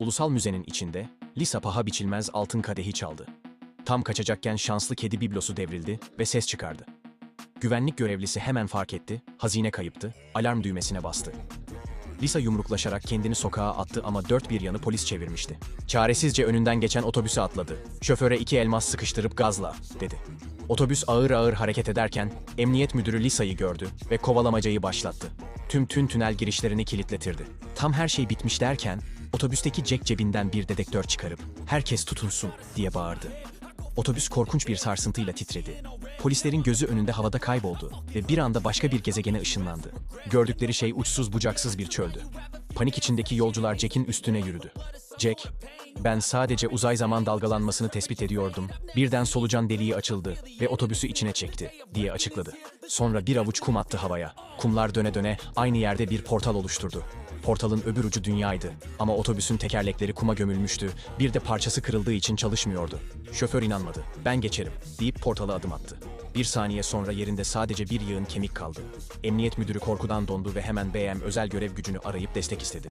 Ulusal Müze'nin içinde Lisa paha biçilmez altın kadehi çaldı. Tam kaçacakken şanslı kedi biblosu devrildi ve ses çıkardı. Güvenlik görevlisi hemen fark etti, hazine kayıptı, alarm düğmesine bastı. Lisa yumruklaşarak kendini sokağa attı ama dört bir yanı polis çevirmişti. Çaresizce önünden geçen otobüse atladı. Şoföre iki elmas sıkıştırıp gazla, dedi. Otobüs ağır ağır hareket ederken emniyet müdürü Lisa'yı gördü ve kovalamacayı başlattı. Tüm tün tünel girişlerini kilitletirdi. Tam her şey bitmiş derken otobüsteki Jack cebinden bir dedektör çıkarıp herkes tutunsun diye bağırdı. Otobüs korkunç bir sarsıntıyla titredi. Polislerin gözü önünde havada kayboldu ve bir anda başka bir gezegene ışınlandı. Gördükleri şey uçsuz bucaksız bir çöldü. Panik içindeki yolcular Jack'in üstüne yürüdü. Jack, ben sadece uzay zaman dalgalanmasını tespit ediyordum. Birden solucan deliği açıldı ve otobüsü içine çekti, diye açıkladı. Sonra bir avuç kum attı havaya. Kumlar döne döne aynı yerde bir portal oluşturdu. Portalın öbür ucu dünyaydı ama otobüsün tekerlekleri kuma gömülmüştü. Bir de parçası kırıldığı için çalışmıyordu. Şoför inanmadı. Ben geçerim deyip portala adım attı. Bir saniye sonra yerinde sadece bir yığın kemik kaldı. Emniyet müdürü korkudan dondu ve hemen BM özel görev gücünü arayıp destek istedi.